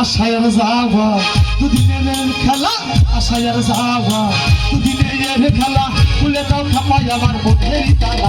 আশায়ার যাওয়া। দুদিনের খেলা আশায়ার যাওয়া। দুদিনের খেলা খুলে দাও খাপাই আমার বোনের তারা।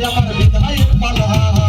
लहर विधायक बना